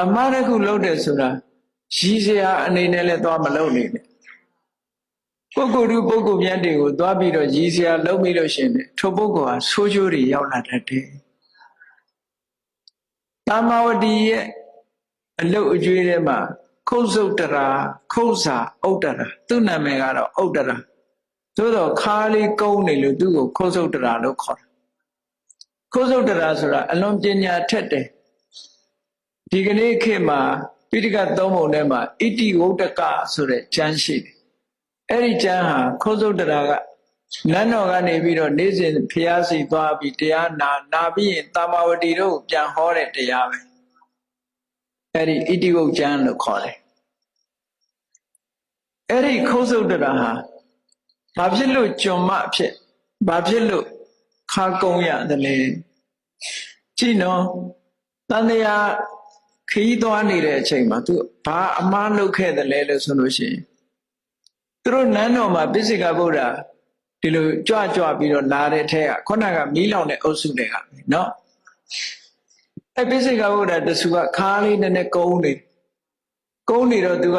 အမှားတစ်ခုလုပ်တယ်ဆိုတာရည်စရာအနေနဲ့လည်းသွားမလုပ်နေနဲ့ပုဂ္ဂိုလ်သူပုဂ္ဂိုလ်မြတ်တွေကိုသွားပြီးတော့ရည်စရာလုပ်ပြီးလို့ရှိရင်ထိုပုဂ္ဂိုလ်ဟာဆိုးကျိုးတွေရောက်လာတတ်တယ်တာမဝတီရဲ့အလုတ်အကျွေးထဲမှာခုတ်စုတ်တရာခုတ်စာဥတ္တရာသူ့နာမည်ကတော့ဥတ္တရာသို့တော့ခါလေးကုန်းနေလို့သူ့ကိုခုတ်စုတ်တရာလို့ခေါ်တယ်ခုတ်စုတ်တရာဆိုတာအလွန်ပညာထက်တယ် ဒီကနေ့ခေတ်မှာပိဋကတ်သုံးပုံထဲမှာဣတိဝုဒ္ဒကဆိုတဲ့ကျမ်းရှိတယ်အဲ့ဒီကျမ်းဟာခုတ်စုတ်တရာကနန်းတော်ကနေပြီးတော့နေ့စဉ်ဖျားစီသွားပြီးတရားနာနာပြီးရင်တာမဝတီတို့ပြန်ဟောတဲ့တရားပဲအဲ့ဒီဣတိဝုဒ္ကျမ်းလို့ခေါ်တယ်အဲ့ဒီခုတ်စုတ်တရာဟာဘာဖြစ်လို့ကြုံမဖြစ်ဘာဖြစ်လို့ခါကုံရတယ်လဲကြည့်နော်တန်တရား ခီးသွားနေတဲ့အချိန်မှာ तू ဘာအမှားလုပ်ခဲ့တယ်လဲလို့ဆိုလို့ရှိရင်သူတို့နန်းတော်မှာပိစိကဗုဒ္ဓဒီလိုကြွကြွပြီးတော့လာတဲ့ထဲကခုနကမီးလောင်တဲ့အုပ်စုတွေကနော်အဲပိစိကဗုဒ္ဓတဆူကခါးလေးနဲ့နဲ့ကုန်းနေကုန်းနေတော့ तू က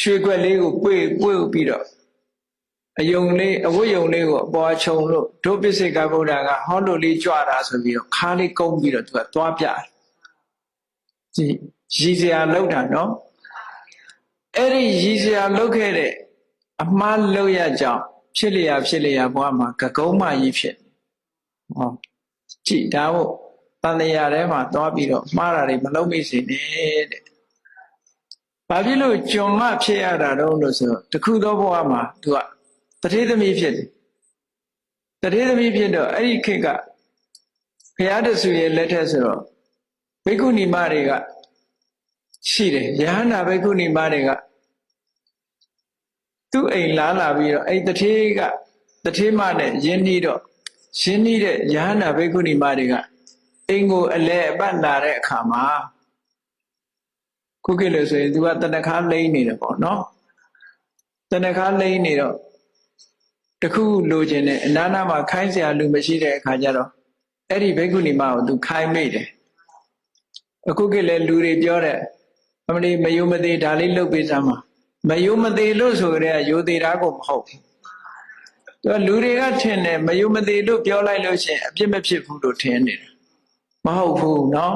ရွှေခွက်လေးကိုပွေပွေပြီးတော့ အယုံလေးအဝတ်ယုံလေးကိုအပေါ်ခြုံလို့ဒုပိစိကဗုဒ္ဓကဟောလို့လေးကြွတာဆိုပြီးတော့ခါးလေးကုန်းပြီးတော့ तू ကသွားပြကြည်ရည်စရာလောက်တာနော်အဲ့ဒီရည်စရာလောက်ခဲ့တဲ့အမှားလောက်ရကြောင်းဖြစ်လျာဖြစ်လျာဘဝမှာကကုံးမကြီးဖြစ်ဟောကြည်ဒါမို့တန်လျာထဲမှာသွားပြီးတော့မှားတာတွေမလုံးမိစေနဲ့တဲ့ဘာဖြစ်လို့ကြုံမဖြစ်ရတာတော့လို့ဆိုတော့တခုသောဘဝမှာသူက တထေသမီးဖြစ်တယ်တထေသမီးဖြစ်တော့အဲ့ဒီခေတ်ကဘုရားတဆူရဲ့လက်ထက်ဆိုတော့ဘိက္ခုနီမတွေကရှိတယ်ယဟန္တာဘိက္ခုနီမတွေကသူ့အိမ်လာလာပြီးတော့အဲ့တထေကတထေမနဲ့ယင်းနှီးတော့ယင်းနှီးတဲ့ယဟန္တာဘိက္ခုနီမတွေကအိမ်ကိုအလဲအပတ်လာတဲ့အခါမှာခုခေတ်လို့ဆိုရင်သူကတဏခါလိမ့်နေတယ်ပေါ့နော်တဏခါလိမ့်နေတော့ တခုလိုချင်တယ်အနာနာမှာခိုင်းเสียလူမရှိတဲ့အခါကျတော့အဲ့ဒီဘိက္ခုနီမကိုသူခိုင်းမိတယ်အခုခေတ်လည်းလူတွေပြောတဲ့အမလီမယုံမသေးဒါလေးလုပ်ပေးစမ်းပါမယုံမသေးလို့ဆိုကြတဲ့ယိုသေးတာကိုမဟုတ်ဘူးသူလူတွေကထင်တယ်မယုံမသေးလို့ပြောလိုက်လို့ရှိရင်အပြစ်မဖြစ်ဘူးလို့ထင်နေတယ်မဟုတ်ဘူးเนาะ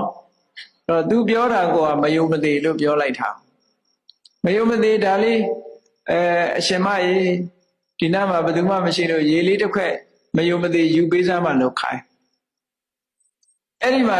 အဲ့တော့ तू ပြောတာကမယုံမသေးလို့ပြောလိုက်တာမယုံမသေးဒါလေးအဲအရှင်မရေ ဒီနားမှာဘယ်သူမှမရှိလို့ရေလေးတစ်ခွက်မယုံမသေးယူပေးစမ်းမှလို့ခိုင်းအဲ့ဒီမှာ